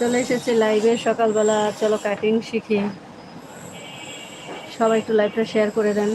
চলে এসেছি লাইভে সকালবেলা চলো কাটিং শিখি। সবাই একটু লাইভটা শেয়ার করে দেন।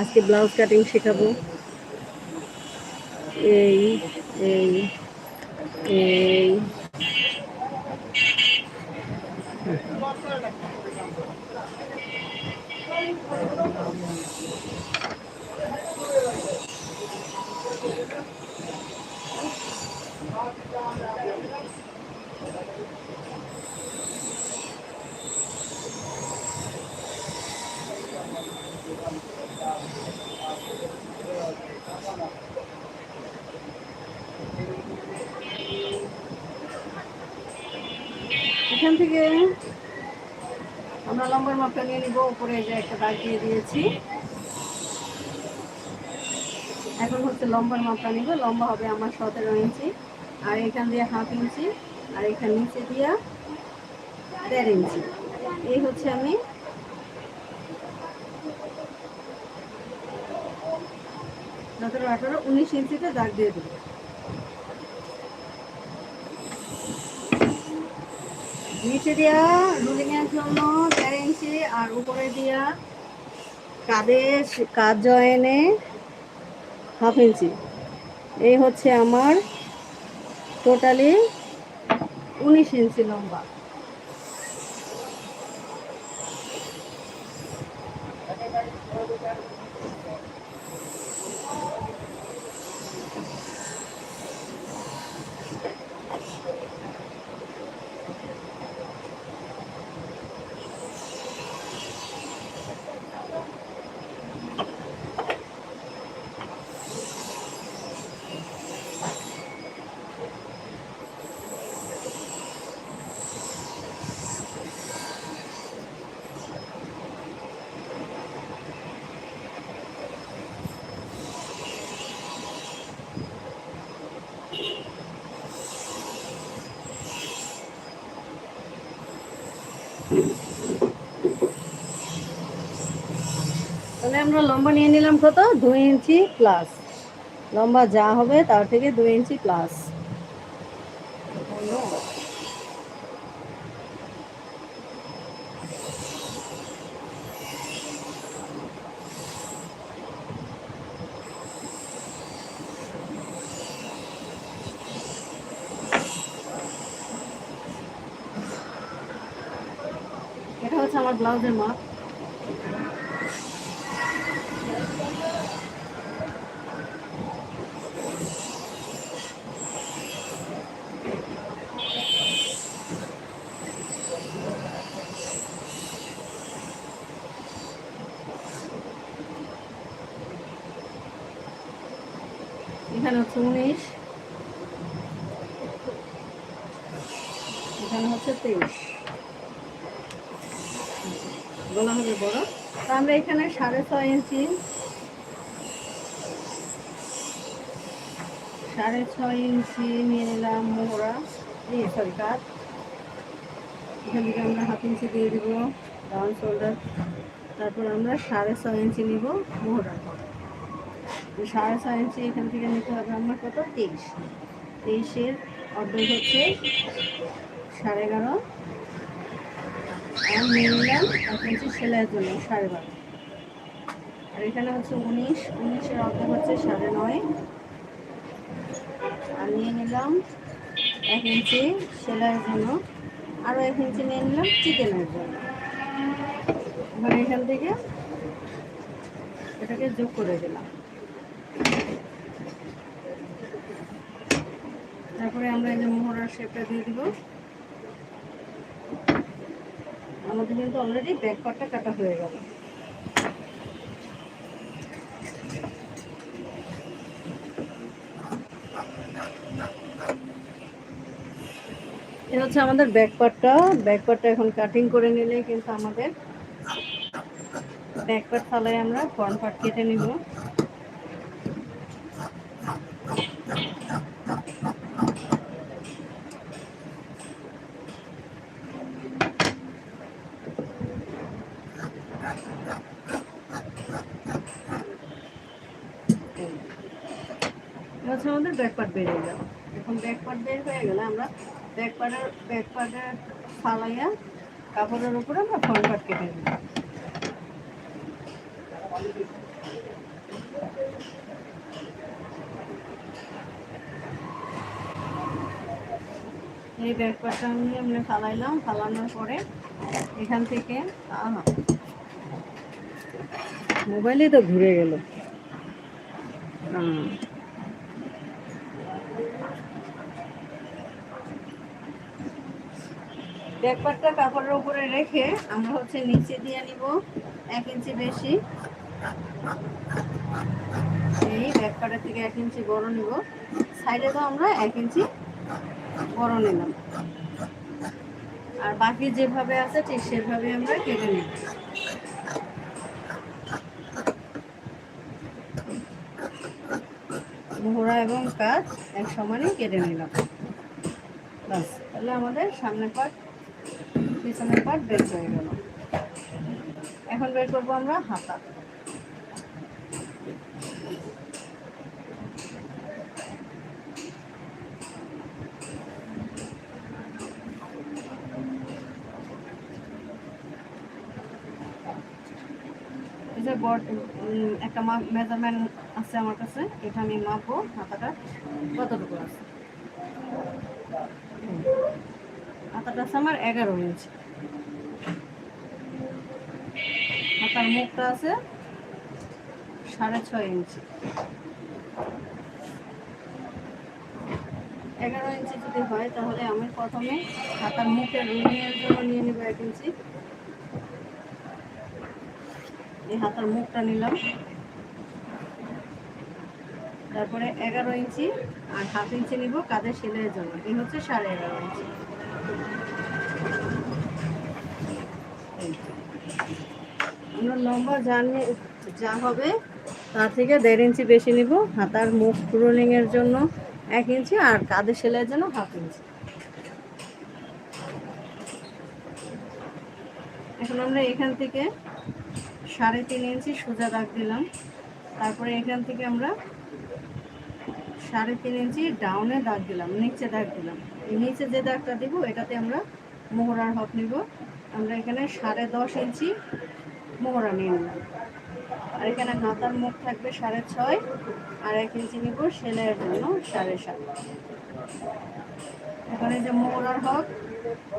আজকে ব্লাউজ কাটিং শেখাবো। এই এই এই থেকে আমরা লম্বার মাপটা নিয়ে নিব, উপরে যে একটা দাগ দিয়ে দিয়েছি। এখন হচ্ছে লম্বার মাপটা নিব, লম্বা হবে আমার সতেরো ইঞ্চি, আর এখান দিয়ে হাফ ইঞ্চি, আর এখান নিচে দিয়া দেড় ইঞ্চি। এই হচ্ছে আমি সতেরো, আঠারো, উনিশ ইঞ্চিতে দাগ দিয়ে দেবো। নিচে দিয়া রুলিংয়ের জন্য দেড় ইঞ্চি আর উপরে দিয়া কাদের কাজ জয়েনে হাফ ইঞ্চি। এই হচ্ছে আমার টোটালি উনিশ ইঞ্চি লম্বা। আমরা লম্বা নিয়ে নিলাম কত? দুই ইঞ্চি প্লাস লম্বা যা হবে তার থেকে দুই ইঞ্চি প্লাস এটা হচ্ছে আমার ব্লাউজের মাপ এখানে হচ্ছে উনিশ। এখানে হচ্ছে তেইশ। গলা হবে বড়। তো আমরা এখানে সাড়ে ছয় ইঞ্চি। সাড়ে ছয় ইঞ্চি নিয়ে নিলাম মোহরা। এই সরি কাঠ। এখান থেকে আমরা হাফ ইঞ্চি দিয়ে দিব, ডাউন শোল্ডার। তারপর আমরা সাড়ে ছয় ইঞ্চি নিব মোহরা সাড়ে ছয় ইঞ্চি এখান থেকে নিতে হবে আমার কত? তেইশ। তেইশের অর্ধেক হচ্ছে সাড়ে এগারো। আর নিয়ে নিলাম এক ইঞ্চি সেলাইয়ের জন্য, সাড়ে বারো। আর এখানে হচ্ছে উনিশ, উনিশের অর্ধেক হচ্ছে সাড়ে নয়। আর নিয়ে নিলাম এক ইঞ্চি সেলাইয়ের জন্য। আরও এক ইঞ্চি নিয়ে নিলাম চিকেনের জন্য। এবার এখান থেকে এটাকে যোগ করে দিলাম। তারপরে আমরা এই যে মোহরার শেপটা দিয়ে দিব। আমাদের কিন্তু অলরেডি ব্যাক পার্টটা কাটা হয়ে গেল। এ হচ্ছে আমাদের ব্যাক পার্টটা ব্যাক পার্টটা এখন কাটিং করে নিলে কিন্তু আমাদের ব্যাক পার্ট আমরা ফ্রন্ট পার্ট কেটে নিব। আমাদের ব্যাক পার্ট বেরিয়ে গেল? এখন ব্যাক পার্ট বের হয়ে গেলে আমরা ব্যাক পার্টের ব্যাক পার্টের ফালাইয়া কাপড়ের উপরে আমরা ফ্রন্ট পার্ট কেটে দিই। এই ব্যাক পার্টটা আমি আমরা ফালাইলাম, ফালানোর পরে এখান থেকে মোবাইলে তো ঘুরে গেল। হুম। ব্যাকপারটা কাপড়ের উপরে রেখে আমরা হচ্ছে নিচে দিয়ে নিব এক ইঞ্চি বেশি। এই ব্যাকপারের থেকে এক ইঞ্চি বড় নিব। সাইডে তো আমরা এক ইঞ্চি বড় নিলাম। আর বাকি যেভাবে আছে ঠিক সেভাবে আমরা কেটে নিব। মোহরা এবং কাজ এক সমানে কেটে নিলাম। তাহলে আমাদের সামনের পার্ট পিছনের পার্ট বের হয়ে গেল। এখন বের করব আমরা হাতা। একটা মেজারমেন্ট আছে আমার কাছে, এটা আমি মাপবো হাতাটা। কতটুকু আছে। হাতাটা আছে আমার এগারো ইঞ্চি। হাতার মুখটা আছে সাড়ে ছয় ইঞ্চি। এগারো ইঞ্চি যদি হয় তাহলে আমি প্রথমে হাতার মুখের রুইংয়ের জন্য নিয়ে নেব এক ইঞ্চি। এই হাতার মুখটা নিলাম। তারপরে এগারো ইঞ্চি আর হাফ ইঞ্চি নিব কাঁধের সেলাইয়ের জন্য। এই হচ্ছে সাড়ে এগারো ইঞ্চি। আমরা লম্বা নিয়ে- যা হবে তার থেকে দেড় ইঞ্চি বেশি নিব। হাতার মুখ রোলিংয়ের জন্য এক ইঞ্চি, আর কাঁধের সেলাইয়ের জন্য হাফ ইঞ্চি। এখন আমরা এখান থেকে সাড়ে তিন ইঞ্চি সোজা দাগ দিলাম। তারপরে এখান থেকে আমরা সাড়ে তিন ইঞ্চি ডাউনে দাগ দিলাম, নিচে দাগ দিলাম। নিচে যে দাগটা দিব, এটাতে আমরা মোহরার হক নিব। আমরা এখানে সাড়ে দশ ইঞ্চি মোহরা নিয়ে নিলাম। আর এখানে হাতার মুখ থাকবে সাড়ে ছয়, আর এক ইঞ্চি নিব সেলাইয়ের জন্য সাড়ে সাত। এখানে যে মোহরার হক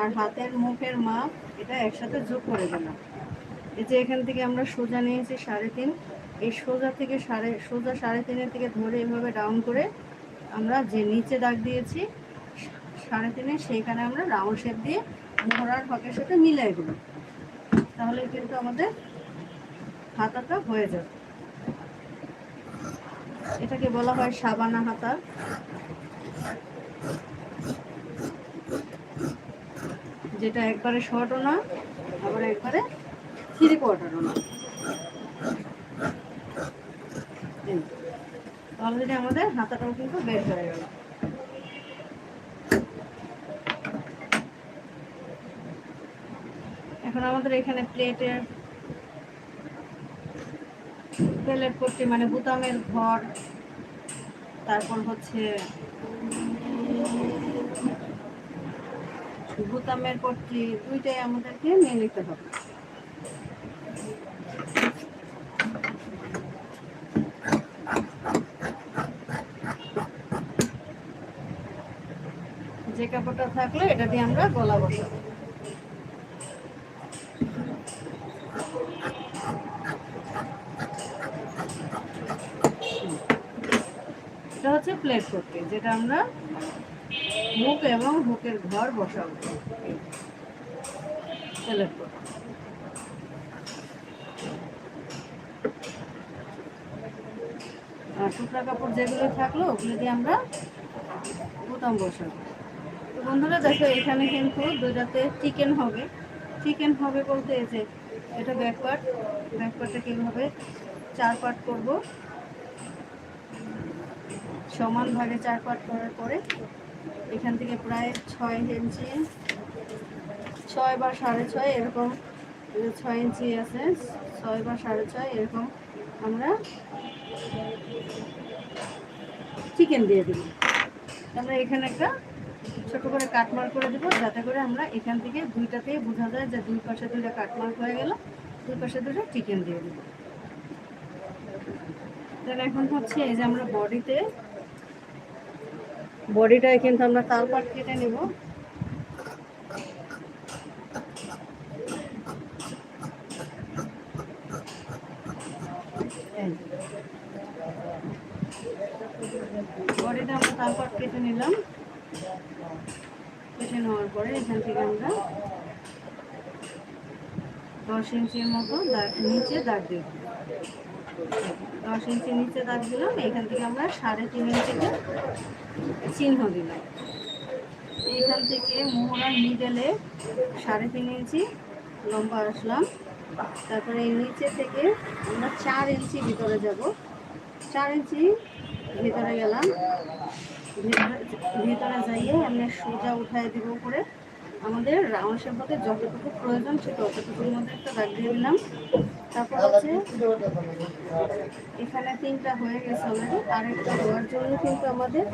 আর হাতের মুখের মাপ, এটা একসাথে যোগ করে দিলাম। এই যে এখান থেকে আমরা সোজা নিয়েছি সাড়ে তিন, এই সোজা থেকে সাড়ে, সোজা সাড়ে তিনের থেকে ধরে এভাবে ডাউন করে আমরা যে নিচে দাগ দিয়েছি সাড়ে তিনে সেইখানে আমরা রাউন্ড শেপ দিয়ে মোহরার হকের সাথে মিলাই দেব তাহলে কিন্তু আমাদের হাতাটা হয়ে যাবে। এটাকে বলা হয় সাবানা হাতা। যেটা একবারে শর্টও না, আবার একবারে থ্রি কোয়ার্টারও না। অলরেডি আমাদের হাতাটাও কিন্তু বের হয়ে গেল। এখন আমাদের এখানে প্লেটের প্লেট পট্টি মানে বুতামের ঘর, তারপর হচ্ছে বুতামের পট্টি, দুইটাই আমাদেরকে নিয়ে নিতে হবে। যে কাপড়টা থাকল, এটা দিয়ে আমরা গলা বসাবো। প্লেট করতে যেটা আমরা মুখ এবং হুকের ঘর বসাবো। টুকরা কাপড় যেগুলো থাকল, ওগুলো দিয়ে আমরা বোতাম বসাবো। তো বন্ধুরা, দেখো, এখানে কিন্তু দুইটাতে চিকেন হবে। চিকেন হবে বলতে এই যে, এটা ব্যাক পার্ট ব্যাক চার পার্ট করব? সমান ভাগে চার পার্ট করার পরে এখান থেকে প্রায় ছয় ইঞ্চি, ছয় বা সাড়ে ছয় এরকম ছয় ইঞ্চি আছে, ছয় বা সাড়ে ছয় এরকম আমরা চিকেন দিয়ে দিব। আমরা এখানে একটা ছোট করে কাটমার করে দেবো, যাতে করে আমরা এখান থেকে দুইটাতেই বোঝা যায় যে দুই পাশে দুইটা কাটমার হয়ে গেল, দুই পাশে দুটো চিকেন দিয়ে দেবো। তাহলে এখন হচ্ছে এই যে আমরা বডিতে বডিটা কিন্তু আমরা তাল পাট কেটে নেব। বডিটা আমরা তাল পাট কেটে নিলাম। কেটে নেওয়ার পরে এখান থেকে আমরা দশ ইঞ্চির মতো নিচে দাগ দেব দশ ইঞ্চি নিচে দাগ দিলাম, এখান থেকে আমরা সাড়ে তিন ইঞ্চিতে চিহ্ন দিলাম। এইখান থেকে মোহরার মিডেলে সাড়ে তিন ইঞ্চি লম্বা আসলাম। তারপরে এই নিচে থেকে আমরা চার ইঞ্চি ভিতরে যাব। চার ইঞ্চি ভিতরে গেলাম। ভিতরে যাইয়ে আমরা সোজা উঠাই দিব করে আমাদের রাউন্ড শেপ হতে যতটুকু প্রয়োজন ঠিক ততটুকুর মধ্যে একটা দাগ দিয়ে দিলাম। তারপর হচ্ছে, এখানে তিনটা হয়ে গেছে অলরেডি আরেকটা হওয়ার জন্য কিন্তু আমাদের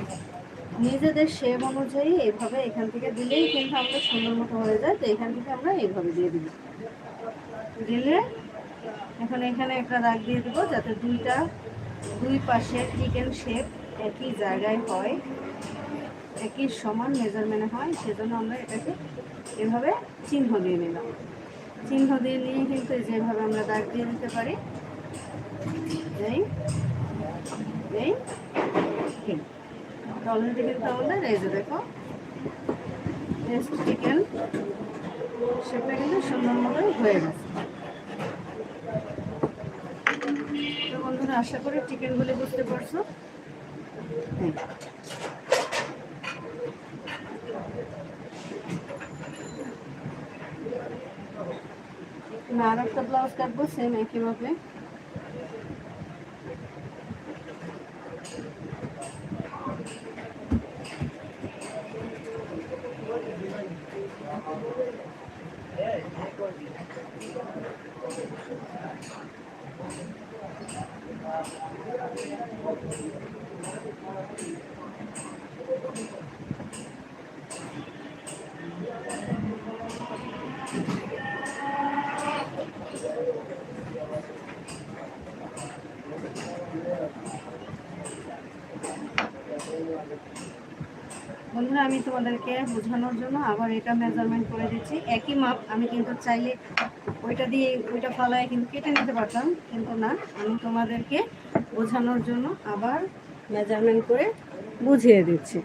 নিজেদের শেপ অনুযায়ী এভাবে এখান থেকে দিলেই কিন্তু আমাদের সুন্দর মতো হয়ে যায়। তো এখান থেকে আমরা এইভাবে দিয়ে দিব দিলে এখন এখানে একটা দাগ দিয়ে দেবো যাতে দুইটা, দুই পাশে চিকেন শেপ একই জায়গায় হয়। একই সমান মেজারমেন্ট হয়, সেজন্য আমরা এটাকে এভাবে চিহ্ন দিয়ে নিলাম। চিহ্ন দিয়ে নিয়ে কিন্তু যেভাবে আমরা দাগ দিয়ে দিতে পারি। এই এই অলরেডি কিন্তু আমাদের এই যে দেখো চিকেন সেটা কিন্তু সুন্দর মতো হয়ে গেছে। তো বন্ধুরা, আশা করি চিকেনগুলি বুঝতে পারছ। এই। না আর একটা ব্লাউজ কাটবো সেম একইভাবে বন্ধুরা আমি তোমাদেরকে বোঝানোর জন্য আবার এটা মেজারমেন্ট করে দিচ্ছি। একই মাপ, আমি কিন্তু চাইলে ওইটা দিয়ে ওইটা ফালায় কিন্তু কেটে নিতে পারতাম, কিন্তু না, আমি তোমাদেরকে বোঝানোর জন্য আবার মেজারমেন্ট করে বুঝিয়ে দিচ্ছি।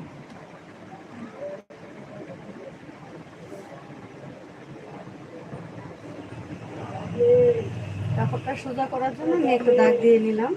কাপড়টা সোজা করার জন্য আমি একটু দাগ দিয়ে নিলাম।